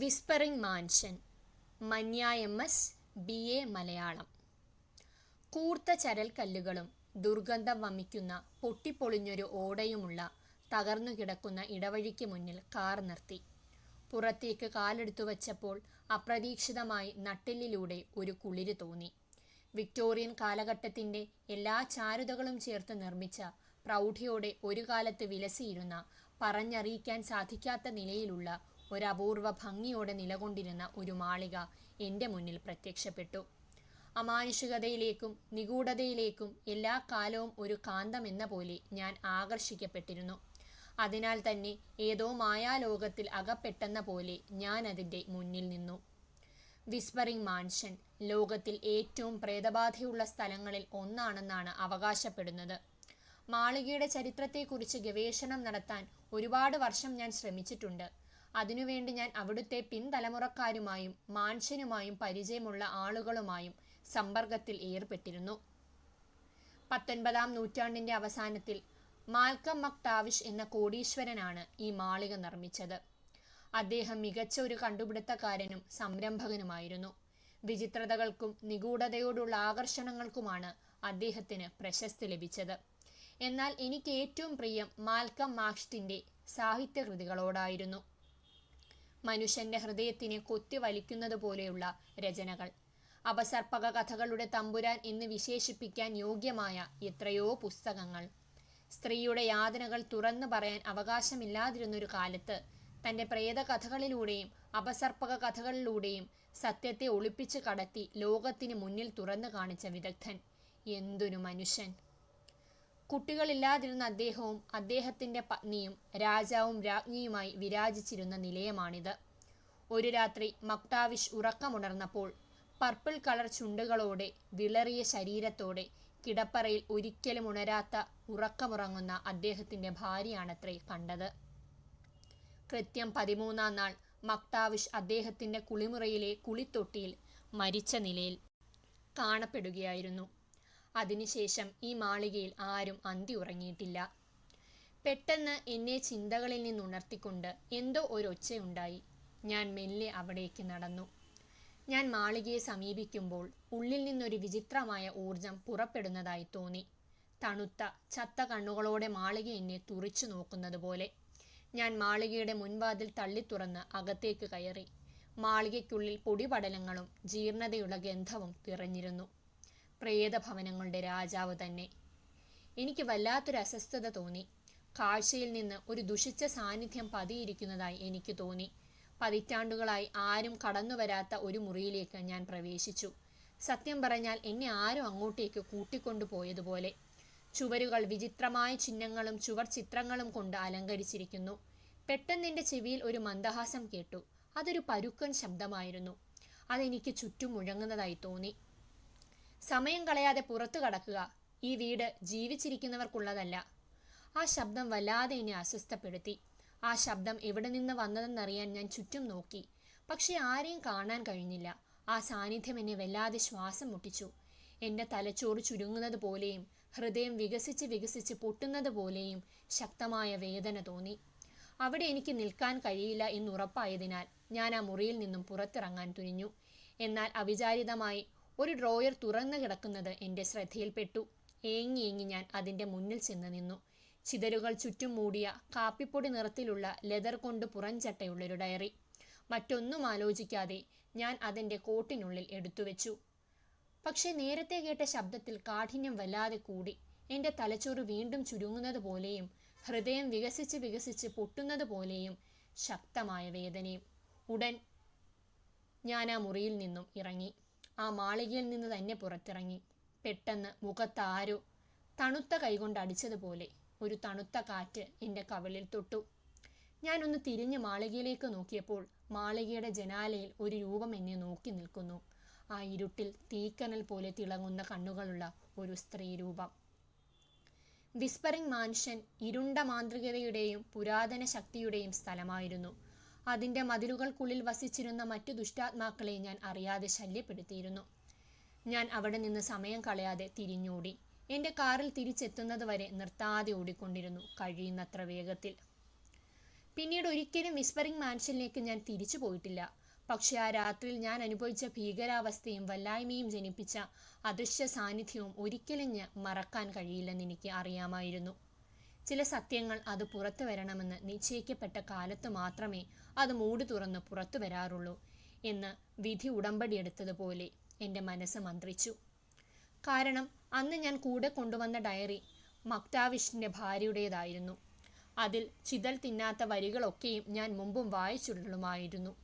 Whispering mansion Manya M S B A Malayalam. കൂർത്ത ചരൽക്കല്ലുകളും ദുർഗന്ധം വമിക്കുന്ന പൊട്ടിപ്പൊളിഞ്ഞൊരു ഓടയുമുള്ള തകർന്നു കിടക്കുന്ന ഇടവഴിക്ക് മുന്നിൽ കാർ നിർത്തി. പുറത്തേക്ക് കാലെടുത്തു വച്ചപ്പോൾ അപ്രതീക്ഷിതമായി നട്ടിലിലൂടെ ഒരു കുളിര് തോന്നി. വിക്ടോറിയൻ കാലഘട്ടത്തിന്റെ എല്ലാ ചാരുതകളും ചേർത്ത് നിർമ്മിച്ച പ്രൗഢിയോടെ ഒരു കാലത്ത് വിലസിയിരുന്ന പറഞ്ഞറിയിക്കാൻ സാധിക്കാത്ത നിലയിലുള്ള ഒരപൂർവ ഭംഗിയോടെ നിലകൊണ്ടിരുന്ന ഒരു മാളിക എന്റെ മുന്നിൽ പ്രത്യക്ഷപ്പെട്ടു. അമാനുഷികതയിലേക്കും നിഗൂഢതയിലേക്കും എല്ലാ കാലവും ഒരു കാന്തം എന്ന പോലെ ഞാൻ ആകർഷിക്കപ്പെട്ടിരുന്നു. അതിനാൽ തന്നെ ഏതോ മായാലോകത്തിൽ അകപ്പെട്ടെന്ന പോലെ ഞാൻ അതിന്റെ മുന്നിൽ നിന്നു. വിസ്പറിംഗ് മാൻഷൻ ലോകത്തിൽ ഏറ്റവും പ്രേതബാധയുള്ള സ്ഥലങ്ങളിൽ ഒന്നാണെന്നാണ് അവകാശപ്പെടുന്നത്. മാളികയുടെ ചരിത്രത്തെക്കുറിച്ച് ഗവേഷണം നടത്താൻ ഒരുപാട് വർഷം ഞാൻ ശ്രമിച്ചിട്ടുണ്ട്. അതിനുവേണ്ടി ഞാൻ അവിടുത്തെ പിൻതലമുറക്കാരുമായും മാൻഷനുമായും പരിചയമുള്ള ആളുകളുമായും സമ്പർക്കത്തിൽ ഏർപ്പെട്ടിരുന്നു. പത്തൊൻപതാം നൂറ്റാണ്ടിന്റെ അവസാനത്തിൽ മാൽക്കം മക്ടാവിഷ് എന്ന കോടീശ്വരനാണ് ഈ മാളിക നിർമ്മിച്ചത്. അദ്ദേഹം മികച്ച ഒരു കണ്ടുപിടുത്തക്കാരനും സംരംഭകനുമായിരുന്നു. വിചിത്രതകൾക്കും നിഗൂഢതയോടുള്ള ആകർഷണങ്ങൾക്കുമാണ് അദ്ദേഹത്തിന് പ്രശസ്തി ലഭിച്ചത്. എന്നാൽ എനിക്ക് ഏറ്റവും പ്രിയം മാൽക്കം മാക്സ്റ്റിന്റെ സാഹിത്യകൃതികളോടായിരുന്നു. മനുഷ്യന്റെ ഹൃദയത്തിനെ കൊത്തി വലിക്കുന്നത് പോലെയുള്ള രചനകൾ. അപസർപ്പക കഥകളുടെ തമ്പുരാൻ എന്ന് വിശേഷിപ്പിക്കാൻ യോഗ്യമായ എത്രയോ പുസ്തകങ്ങൾ. സ്ത്രീയുടെ യാതനകൾ തുറന്നു പറയാൻ അവകാശമില്ലാതിരുന്നൊരു കാലത്ത് തന്റെ പ്രേത കഥകളിലൂടെയും അപസർപ്പക കഥകളിലൂടെയും സത്യത്തെ ഒളിപ്പിച്ച് കടത്തി ലോകത്തിന് മുന്നിൽ തുറന്നു കാണിച്ച വിദഗ്ധൻ എന്തൊരു മനുഷ്യൻ! കുട്ടികളില്ലാതിരുന്ന അദ്ദേഹവും അദ്ദേഹത്തിന്റെ പത്നിയും രാജാവും രാജ്ഞിയുമായി വിരാജിച്ചിരുന്ന നിലയമാണിത്. ഒരു രാത്രി മക്ടാവിഷ് ഉറക്കമുണർന്നപ്പോൾ പർപ്പിൾ കളർ ചുണ്ടുകളോടെ വിളറിയ ശരീരത്തോടെ കിടപ്പറയിൽ ഒരിക്കലും ഉണരാത്ത ഉറക്കമുറങ്ങുന്ന അദ്ദേഹത്തിന്റെ ഭാര്യയാണത്രേ കണ്ടത്. കൃത്യം പതിമൂന്നാം നാൾ മക്താവിഷ് അദ്ദേഹത്തിന്റെ കുളിമുറയിലെ കുളിത്തൊട്ടിയിൽ മരിച്ച നിലയിൽ കാണപ്പെടുകയായിരുന്നു. അതിനുശേഷം ഈ മാളികയിൽ ആരും അന്തി ഉറങ്ങിയിട്ടില്ല. പെട്ടെന്ന് എന്നെ ചിന്തകളിൽ നിന്നുണർത്തിക്കൊണ്ട് എന്തോ ഒരൊച്ചയുണ്ടായി. ഞാൻ മെല്ലെ അവിടേക്ക് നടന്നു. ഞാൻ മാളികയെ സമീപിക്കുമ്പോൾ ഉള്ളിൽ നിന്നൊരു വിചിത്രമായ ഊർജം പുറപ്പെടുന്നതായി തോന്നി. തണുത്ത ചത്ത കണ്ണുകളോടെ മാളിക എന്നെ തുറിച്ചു നോക്കുന്നത് പോലെ. ഞാൻ മാളികയുടെ മുൻവാതിൽ തള്ളി തുറന്ന് അകത്തേക്ക് കയറി. മാളികയ്ക്കുള്ളിൽ പൊടിപടലങ്ങളും ജീർണതയുള്ള ഗന്ധവും തിറഞ്ഞിരുന്നു പ്രേതഭവനങ്ങളുടെ രാജാവ് തന്നെ. എനിക്ക് വല്ലാത്തൊരു അസ്വസ്ഥത തോന്നി. കാഴ്ചയിൽ നിന്ന് ഒരു ദുഷിച്ച സാന്നിധ്യം പതിയിരിക്കുന്നതായി എനിക്ക് തോന്നി. പതിറ്റാണ്ടുകളായി ആരും കടന്നു വരാത്ത ഒരു മുറിയിലേക്ക് ഞാൻ പ്രവേശിച്ചു. സത്യം പറഞ്ഞാൽ എന്നെ ആരും അങ്ങോട്ടേക്ക് കൂട്ടിക്കൊണ്ടുപോയതുപോലെ. ചുവരുകൾ വിചിത്രമായ ചിഹ്നങ്ങളും ചുവർ ചിത്രങ്ങളും കൊണ്ട് അലങ്കരിച്ചിരിക്കുന്നു. പെട്ടെന്നെന്റെ ചെവിയിൽ ഒരു മന്ദഹാസം കേട്ടു. അതൊരു പരുക്കൻ ശബ്ദമായിരുന്നു. അതെനിക്ക് ചുറ്റും മുഴങ്ങുന്നതായി തോന്നി. സമയം കളയാതെ പുറത്തു കടക്കുക. ഈ വീട് ജീവിച്ചിരിക്കുന്നവർക്കുള്ളതല്ല. ആ ശബ്ദം വല്ലാതെ എന്നെ അസ്വസ്ഥപ്പെടുത്തി. ആ ശബ്ദം എവിടെ നിന്ന് വന്നതെന്നറിയാൻ ഞാൻ ചുറ്റും നോക്കി. പക്ഷേ ആരെയും കാണാൻ കഴിഞ്ഞില്ല. ആ സാന്നിധ്യം എന്നെ വല്ലാതെ ശ്വാസം മുട്ടിച്ചു. എന്റെ തലച്ചോറ് ചുരുങ്ങുന്നത് പോലെയും ഹൃദയം വികസിച്ച് വികസിച്ച് പൊട്ടുന്നത് പോലെയും ശക്തമായ വേദന തോന്നി. അവിടെ എനിക്ക് നിൽക്കാൻ കഴിയില്ല എന്നുറപ്പായതിനാൽ ഞാൻ ആ മുറിയിൽ നിന്നും പുറത്തിറങ്ങാൻ തുനിഞ്ഞു. എന്നാൽ അവിചാരിതമായി ഒരു ഡ്രോയർ തുറന്നു കിടക്കുന്നത് എന്റെ ശ്രദ്ധയിൽപ്പെട്ടു. ഏങ്ങി ഏങ്ങി ഞാൻ അതിന്റെ മുന്നിൽ ചെന്ന് നിന്നു. ചിതലുകൾ ചുറ്റും മൂടിയ കാപ്പിപ്പൊടി നിറത്തിലുള്ള ലെതർ കൊണ്ട് പുറംചട്ടയുള്ളൊരു ഡയറി. മറ്റൊന്നും ആലോചിക്കാതെ ഞാൻ അതിന്റെ കോട്ടിനുള്ളിൽ എടുത്തുവെച്ചു. പക്ഷേ നേരത്തെ കേട്ട ശബ്ദത്തിൽ കാഠിന്യം വല്ലാതെ കൂടി. എന്റെ തലച്ചോറ് വീണ്ടും ചുരുങ്ങുന്നത് പോലെയും ഹൃദയം വികസിച്ച് വികസിച്ച് പൊട്ടുന്നത് പോലെയും ശക്തമായ വേദനയും. ഉടൻ ഞാൻ ആ മുറിയിൽ നിന്നും ഇറങ്ങി. ആ മാളികയിൽ നിന്ന് തന്നെ പുറത്തിറങ്ങി. പെട്ടെന്ന് മുഖത്താരോ തണുത്ത കൈകൊണ്ട് അടിച്ചതുപോലെ ഒരു തണുത്ത കാറ്റ് എന്റെ കവിളിൽ തൊട്ടു. ഞാനൊന്ന് തിരിഞ്ഞ് മാളികയിലേക്ക് നോക്കിയപ്പോൾ മാളികയുടെ ജനാലയിൽ ഒരു രൂപം എന്നെ നോക്കി നിൽക്കുന്നു. ആ ഇരുട്ടിൽ തീക്കനൽ പോലെ തിളങ്ങുന്ന കണ്ണുകളുള്ള ഒരു സ്ത്രീ രൂപം. വിസ്പറിംഗ് മാൻഷൻ ഇരുണ്ട മാന്ത്രികതയുടെയും പുരാതന ശക്തിയുടെയും സ്ഥലമായിരുന്നു. അതിന്റെ മതിലുകൾക്കുള്ളിൽ വസിച്ചിരുന്ന മറ്റു ദുഷ്ടാത്മാക്കളെ ഞാൻ അറിയാതെ ശല്യപ്പെടുത്തിയിരുന്നു. ഞാൻ അവിടെ നിന്ന് സമയം കളയാതെ തിരിഞ്ഞോടി. എന്റെ കാറിൽ തിരിച്ചെത്തുന്നത് വരെ നിർത്താതെ ഓടിക്കൊണ്ടിരുന്നു കഴിയുന്നത്ര വേഗത്തിൽ. പിന്നീട് ഒരിക്കലും വിസ്പറിംഗ് മാൻഷനിലേക്ക് ഞാൻ തിരിച്ചു പോയിട്ടില്ല. പക്ഷെ ആ രാത്രിയിൽ ഞാൻ അനുഭവിച്ച ഭീകരാവസ്ഥയും വല്ലായ്മയും ജനിപ്പിച്ച അദൃശ്യ സാന്നിധ്യവും ഒരിക്കലും ഞാൻ മറക്കാൻ കഴിയില്ലെന്ന് എനിക്ക് അറിയാമായിരുന്നു. ചില സത്യങ്ങൾ അത് പുറത്തു വരണമെന്ന് നിശ്ചയിക്കപ്പെട്ട കാലത്ത് മാത്രമേ അത് മൂടി തുറന്ന് പുറത്തു വരാറുള്ളൂ എന്ന് വിധി ഉടമ്പടി എടുത്തതുപോലെ എന്റെ മനസ്സ് മന്ത്രിച്ചു. കാരണം അന്ന് ഞാൻ കൂടെ കൊണ്ടുവന്ന ഡയറി മക്താവിഷിന്റെ ഭാര്യയുടേതായിരുന്നു. അതിൽ ചിതൽ തിന്നാത്ത വരികളൊക്കെയും ഞാൻ മുമ്പും വായിച്ചിട്ടുള്ളുമായിരുന്നു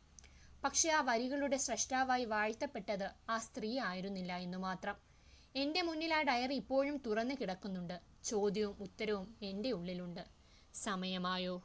പക്ഷേ ആ വരികളുടെ സ്രഷ്ടാവായി വാഴ്ത്തപ്പെട്ടത് ആ സ്ത്രീ ആയിരുന്നില്ല എന്നു മാത്രം. എന്റെ മുന്നിൽ ആ ഡയറി ഇപ്പോഴും തുറന്നു കിടക്കുന്നുണ്ട്. ചോദ്യവും ഉത്തരവും എന്റെ ഉള്ളിലുണ്ട്. സമയമായോ?